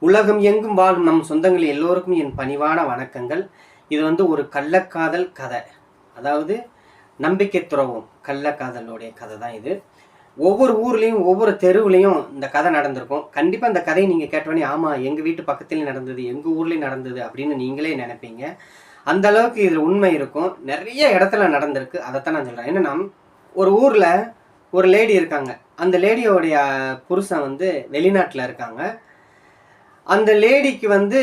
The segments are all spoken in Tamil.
உலகம் எங்கும் வாழும் நம் சொந்தங்கள் எல்லோருக்கும் என் பணிவான வணக்கங்கள். இது வந்து ஒரு கள்ளக்காதல் கதை. அதாவது நம்பிக்கை துறவும். கள்ளக்காதலுடைய கதை தான் இது. ஒவ்வொரு ஊர்லேயும் ஒவ்வொரு தெருவுலேயும் இந்த கதை நடந்திருக்கும். கண்டிப்பாக இந்த கதையை நீங்கள் கேட்டவொடனே ஆமாம் எங்கள் வீட்டு பக்கத்துலேயும் நடந்தது எங்கள் ஊர்லேயும் நடந்தது அப்படின்னு நீங்களே நினைப்பீங்க. அந்த அளவுக்கு இதில் உண்மை இருக்கும். நிறைய இடத்துல நடந்திருக்கு. அதைத்தான் நான் சொல்கிறேன் என்னென்னா ஒரு ஊரில் ஒரு லேடி இருக்காங்க. அந்த லேடியோடைய புருஷன் வந்து வெளிநாட்டில் இருக்காங்க. அந்த லேடிக்கு வந்து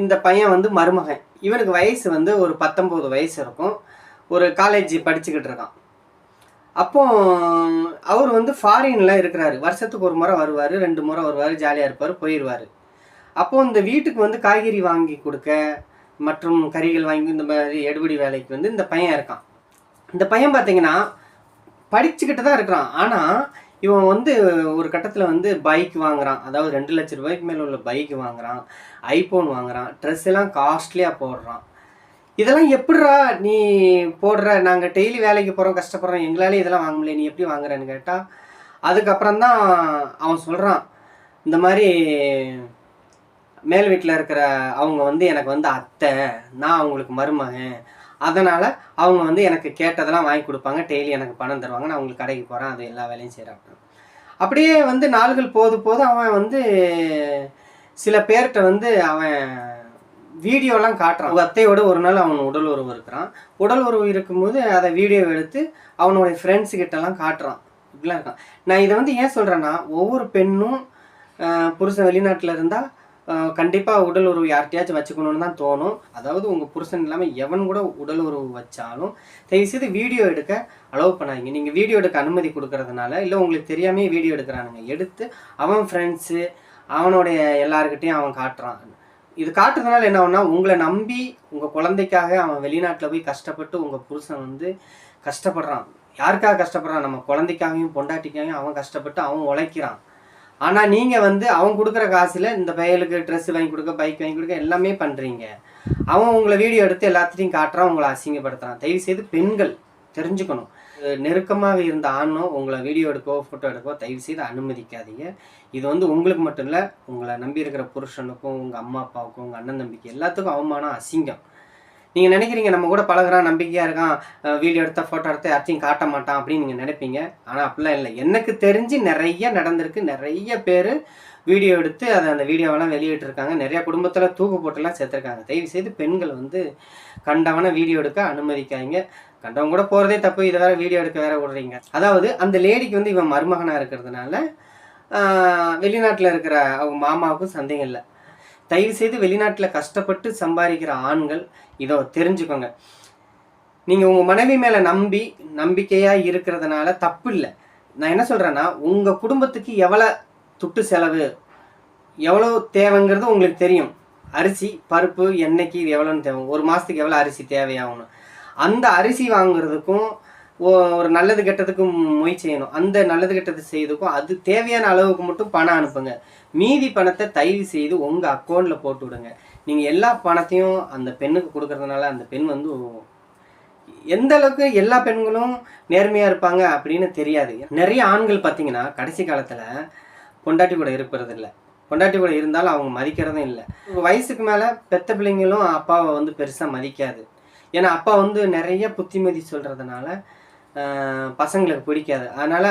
இந்த பையன் வந்து மருமகன். இவனுக்கு வயசு வந்து ஒரு பத்தொம்போது வயசு இருக்கும். ஒரு காலேஜ் படிச்சுக்கிட்டு இருக்கான். அப்போ அவர் வந்து ஃபாரின்ல இருக்கிறாரு. வருஷத்துக்கு ஒரு முறை வருவார் ரெண்டு முறை வருவார் ஜாலியாக இருப்பார் போயிடுவார் அப்போ இந்த வீட்டுக்கு வந்து காய்கறி வாங்கி கொடுக்க மற்றும் கறிகள் வாங்கி இந்த மாதிரி எடுபடி வேலைக்கு வந்து இந்த பையன் இருக்கான். இந்த பையன் பார்த்தீங்கன்னா படிச்சுக்கிட்டு தான் இருக்கிறான். ஆனால் இவன் வந்து ஒரு கட்டத்தில் வந்து பைக் வாங்குறான். அதாவது ரெண்டு லட்ச ரூபாய்க்கு மேலே உள்ள பைக் வாங்குறான். ஐஃபோன் வாங்குறான். ட்ரெஸ் எல்லாம் காஸ்ட்லியாக போடுறான். இதெல்லாம் எப்படிரா நீ போடுற? நாங்கள் டெய்லி வேலைக்கு போகிறோம் கஷ்டப்படுறோம். எங்களாலே இதெல்லாம் வாங்க முடியல. நீ எப்படி வாங்குறேன்னு கேட்டால் அதுக்கப்புறம் தான் அவன் சொல்கிறான் இந்த மாதிரி மேல் வீட்டில் இருக்கிற அவங்க வந்து எனக்கு வந்து அத்தை நான் அவங்களுக்கு மருமகன் அதனால் அவங்க வந்து எனக்கு கேட்டதெல்லாம் வாங்கி கொடுப்பாங்க. டெய்லி எனக்கு பணம் தருவாங்க. நான் அவங்களுக்கு கடைக்கு போகிறேன் அது எல்லா வேலையும் செய்கிறேன் அப்படியே வந்து நாள்கள் போது போது அவன் வந்து சில பேர்கிட்ட வந்து அவன் வீடியோலாம் காட்டுறான். அவங்க அத்தையோட ஒரு நாள் அவன் உடல் உறவு இருக்கிறான். உடல் உறவு இருக்கும்போது அதை வீடியோ எடுத்து அவனுடைய ஃப்ரெண்ட்ஸுக்கிட்டலாம் காட்டுறான். இப்படிலாம் இருக்கான். நான் இதை வந்து ஏன் சொல்கிறேன்னா ஒவ்வொரு பெண்ணும் புருஷன் வெளிநாட்டில் இருந்தால் கண்டிப்பாக உடல் உறவு யார்கிட்டயாச்சும் வச்சுக்கணும்னு தான் தோணும். அதாவது உங்கள் புருஷன் இல்லாமல் எவன் கூட உடல் உறவு வச்சாலும் தயவுசெய்து வீடியோ எடுக்க அலோவ் பண்ணாதீங்க. நீங்கள் வீடியோ எடுக்க அனுமதி கொடுக்கறதுனால இல்லை உங்களுக்கு தெரியாமே வீடியோ எடுக்கிறானுங்க. எடுத்து அவன் ஃப்ரெண்ட்ஸு அவனுடைய எல்லாருக்கிட்டையும் அவன் காட்டுறான். இது காட்டுறதுனால என்ன ஆகும்னா உங்களை நம்பி உங்கள் குழந்தைக்காக அவன் வெளிநாட்டில் போய் கஷ்டப்பட்டு உங்கள் புருஷன் வந்து கஷ்டப்படுறான். யாருக்காக கஷ்டப்படுறான்? நம்ம குழந்தைக்காகவும் பொண்டாட்டிக்காகவும் அவன் கஷ்டப்பட்டு அவன் உழைக்கிறான். ஆனால் நீங்கள் வந்து அவன் கொடுக்குற காசில் இந்த பையலுக்கு ட்ரெஸ் வாங்கி கொடுக்க பைக் வாங்கி கொடுக்க எல்லாமே பண்ணுறீங்க அவன் உங்களை வீடியோ எடுத்து எல்லாத்தையும் காட்டுறான் உங்களை அசிங்கப்படுத்துகிறான் தயவு செய்து பெண்கள் தெரிஞ்சுக்கணும். நெருக்கமாக இருந்த ஆணும் உங்களை வீடியோ எடுக்கவோ ஃபோட்டோ எடுக்கவோ தயவு செய்து அனுமதிக்காதீங்க. இது வந்து உங்களுக்கு மட்டும் இல்லை உங்களை நம்பி இருக்கிற புருஷனுக்கும் உங்கள் அம்மா அப்பாவுக்கும் உங்கள் அண்ணன் தம்பிக்கு எல்லாத்துக்கும் அவமானம் அசிங்கம். நீங்கள் நினைக்கிறீங்க நம்ம கூட பழகுறான் நம்பிக்கையாக இருக்கான் வீடியோ எடுத்த ஃபோட்டோ எடுத்து யாரையும் காட்ட மாட்டான் அப்படின்னு நீங்கள் நினைப்பீங்க. ஆனால் அப்படிலாம் இல்லை. எனக்கு தெரிஞ்சு நிறைய நடந்திருக்கு. நிறைய பேர் வீடியோ எடுத்து அதை அந்த வீடியோவெல்லாம் வெளியிட்டிருக்காங்க. நிறைய குடும்பத்தில் தூக்கு போட்டுலாம் சேர்த்துருக்காங்க. தயவு செய்து பெண்கள் வந்து கண்டவன வீடியோ எடுக்க அனுமதிக்காதீங்க. கண்டவன் கூட போகிறதே தப்பு. இதை வேறு வீடியோ எடுக்க வேற விடுறீங்க. அதாவது அந்த லேடிக்கு வந்து இவன் மருமகனாக இருக்கிறதுனால வெளிநாட்டில் இருக்கிற அவங்க மாமாவுக்கும் சந்தேகம் இல்லை. தயவு செய்து வெளிநாட்டில் கஷ்டப்பட்டு சம்பாதிக்கிற ஆண்கள் இதோ தெரிஞ்சுக்கோங்க. நீங்கள் உங்கள் மனைவி மேலே நம்பி நம்பிக்கையாக இருக்கிறதுனால தப்பு இல்லை நான் என்ன சொல்கிறேன்னா உங்கள் குடும்பத்துக்கு எவ்வளோ துட்டு செலவு எவ்வளோ தேவைங்கிறது உங்களுக்கு தெரியும். அரிசி பருப்பு எண்ணெய்க்கு இது எவ்வளோன்னு தேவை ஒரு மாதத்துக்கு எவ்வளோ அரிசி தேவையாகணும் அந்த அரிசி வாங்குறதுக்கும் ஒரு நல்லது கெட்டதுக்கும் மொய் செய்யணும். அந்த நல்லது கெட்டது செய்யறதுக்கும் அது தேவையான அளவுக்கு மட்டும் பணம் அனுப்புங்க. மீதி பணத்தை தயவு செய்து உங்கள் அக்கௌண்ட்டில் போட்டு விடுங்க. நீங்கள் எல்லா பணத்தையும் அந்த பெண்ணுக்கு கொடுக்கறதுனால அந்த பெண் வந்து எந்த அளவுக்கு எல்லா பெண்களும் நேர்மையாக இருப்பாங்க அப்படின்னு தெரியாது. நிறைய ஆண்கள் பார்த்தீங்கன்னா கடைசி காலத்தில் பொண்டாட்டி கூட இருப்பது இல்லை பொண்டாட்டி கூட இருந்தாலும் அவங்க மதிக்கிறதும் இல்லை. வயசுக்கு மேலே பெத்த பிள்ளைங்களும் அப்பாவை வந்து பெருசாக மதிக்காது. ஏன்னா அப்பா வந்து நிறைய புத்திமதி சொல்கிறதுனால பசங்களுக்கு பிடிக்காது. அதனால்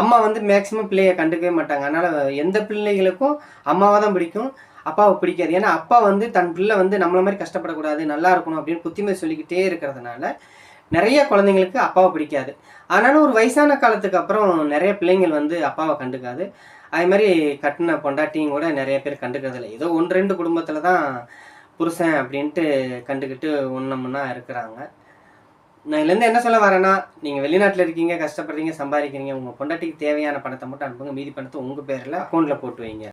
அம்மா வந்து மேக்ஸிமம் பிள்ளையை கண்டுக்கவே மாட்டாங்க. அதனால் எந்த பிள்ளைகளுக்கும் அம்மாவை தான் பிடிக்கும் அப்பாவை பிடிக்காது. ஏன்னா அப்பா வந்து தன் பிள்ளை வந்து நம்மள மாதிரி கஷ்டப்படக்கூடாது நல்லா இருக்கணும் அப்படின்னு புத்திமதி சொல்லிக்கிட்டே இருக்கிறதுனால நிறைய குழந்தைங்களுக்கு அப்பாவை பிடிக்காது. அதனால ஒரு வயசான காலத்துக்கு அப்புறம் நிறைய பிள்ளைங்கள் வந்து அப்பாவை கண்டுக்காது. அதே மாதிரி கட்டின பொண்டாட்டியும் கூட நிறைய பேர் கண்டுக்கிறதில்ல ஏதோ ஒன்று ரெண்டு குடும்பத்தில் தான் புருஷன் அப்படின்ட்டு கண்டுக்கிட்டு ஒன்றமுன்னா இருக்கிறாங்க. நான் இதுலேருந்து என்ன சொல்ல வரேன்னா நீங்கள் வெளிநாட்டில் இருக்கீங்க கஷ்டப்படுறீங்க சம்பாதிக்கிறீங்க உங்கள் பொண்டாட்டிக்கு தேவையான பணத்தை மட்டும் அனுப்புங்க மீதி பணத்தை உங்கள் பேரில் அக்கௌண்ட்டில் போட்டு வைங்க.